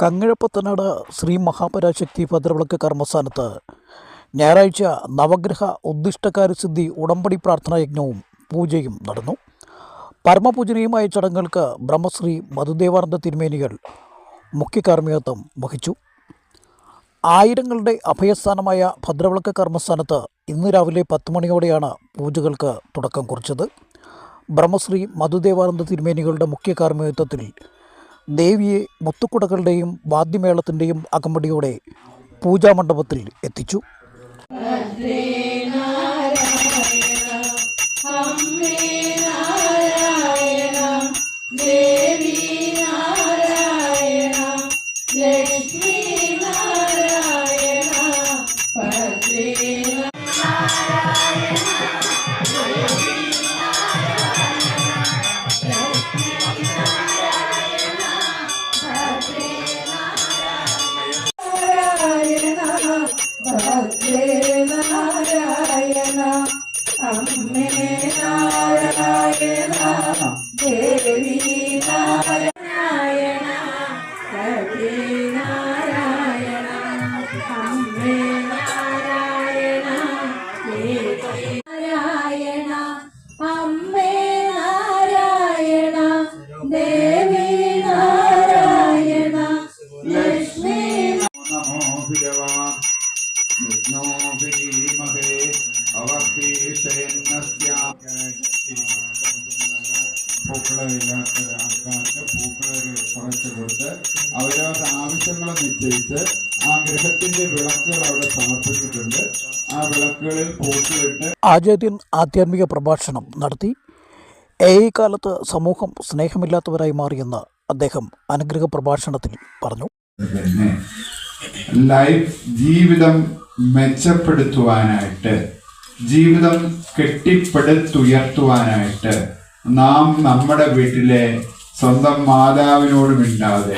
കങ്ങിഴപ്പത്തനാട് ശ്രീ മഹാപരാശക്തി ഭദ്രവിളക്ക് കർമ്മസ്ഥാനത്ത് ഞായറാഴ്ച നവഗ്രഹ ഉദ്ദിഷ്ടകാര്യസിദ്ധി ഉടമ്പടി പ്രാർത്ഥനാ യജ്ഞവും പൂജയും നടന്നു. പരമപൂജനീയമായ ചടങ്ങുകൾക്ക് ബ്രഹ്മശ്രീ മധുദേവാനന്ദ തിരുമേനികൾ മുഖ്യ കാർമ്മികത്വം വഹിച്ചു. ആയിരങ്ങളുടെ അഭയസ്ഥാനമായ ഭദ്രവിളക്ക് കർമ്മസ്ഥാനത്ത് ഇന്ന് രാവിലെ പത്ത് മണിയോടെയാണ് പൂജകൾക്ക് തുടക്കം കുറിച്ചത്. ബ്രഹ്മശ്രീ മധുദേവാനന്ദ തിരുമേനികളുടെ മുഖ്യ കാർമ്മികത്വത്തിൽ ദേവിയെ മുത്തുക്കുടകളുടെയും വാദ്യമേളത്തിന്റെയും അകമ്പടിയോടെ പൂജാമണ്ഡപത്തിൽ എത്തിച്ചു. ഭദ്രേ ദേവി നാരായണ ഹരി നാരായണ അമ്മേ നാരായണ നാരായണ അമ്മേ നാരായണ നമോ ഭഗവാൻ. വിഷ്ണോഭിരീമഹേ പൂക്കളില്ലാത്ത ആൾക്കാർക്ക് പൂക്കൾ കുറച്ച് കൊടുത്ത് അവരവരുടെ ആവശ്യങ്ങളെ നിശ്ചയിച്ച് ആ ഗ്രഹത്തിന്റെ വിളക്കുകൾ അവിടെ സമർപ്പിച്ചിട്ടുണ്ട്. ആ വിളക്കുകളിൽ പൂക്കളിട്ട് ആചാര്യൻ ആധ്യാത്മിക പ്രഭാഷണം നടത്തി. എ കാലത്ത് സമൂഹം സ്നേഹമില്ലാത്തവരായി മാറിയെന്ന് അദ്ദേഹം അനുഗ്രഹ പ്രഭാഷണത്തിൽ പറഞ്ഞു. ലൈഫ് ജീവിതം മെച്ചപ്പെടുത്തുവാനായിട്ട് ജീവിതം കെട്ടിപ്പടുത്തുയർത്തുവാനായിട്ട് നാം നമ്മുടെ വീട്ടിലെ സ്വന്തം മാതാവിനോട് മിണ്ടാതെ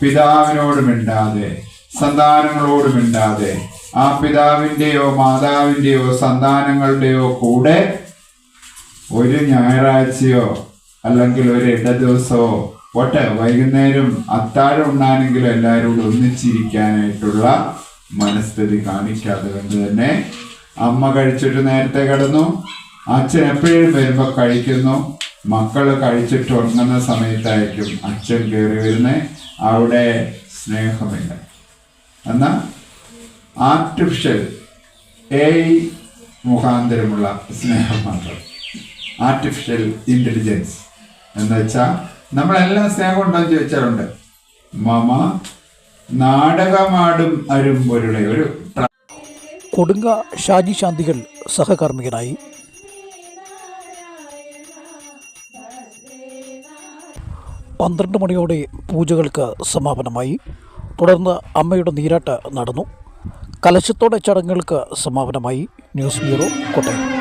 പിതാവിനോട് മിണ്ടാതെ സന്താനങ്ങളോട് മിണ്ടാതെ ആ പിതാവിന്റെയോ മാതാവിന്റെയോ സന്താനങ്ങളുടെയോ കൂടെ ഒരു ഞായറാഴ്ചയോ അല്ലെങ്കിൽ ഒരു ഇട ദിവസമോ ഒട്ടെ വൈകുന്നേരം അത്താഴം ഉണ്ണാനെങ്കിലും എല്ലാവരോടും ഒന്നിച്ചിരിക്കാനായിട്ടുള്ള മനസ്ഥിതി കാണിക്കാതെ കൊണ്ട് തന്നെ അമ്മ കഴിച്ചിട്ട് നേരത്തെ കിടന്നു. അച്ഛൻ എപ്പോഴും വരുമ്പോൾ കഴിക്കുന്നു. മക്കൾ കഴിച്ചിട്ട് ഉറങ്ങുന്ന സമയത്തായിരിക്കും അച്ഛൻ കയറി വരുന്നത് അവിടെ സ്നേഹമില്ല. എന്നാൽ ആർട്ടിഫിഷ്യൽ എ മുഖാന്തരമുള്ള സ്നേഹം മാത്രം ആർട്ടിഫിഷ്യൽ ഇന്റലിജൻസ് എന്ന് വെച്ചാൽ നമ്മളെല്ലാം സ്നേഹം ഉണ്ടോ എന്ന് ചോദിച്ചാലുണ്ട്. മമ നാടകമാടും അരും പോലുള്ള ഒരു കൊടുങ്ക ഷാജി ശാന്തികൾ സഹകാർമ്മികനായി. പന്ത്രണ്ട് മണിയോടെ പൂജകൾക്ക് സമാപനമായി. തുടർന്ന് അമ്മയുടെ നീരാട്ട് നടന്നു. കലശത്തോടെ ചടങ്ങുകൾക്ക് സമാപനമായി. News bureau Kottayam.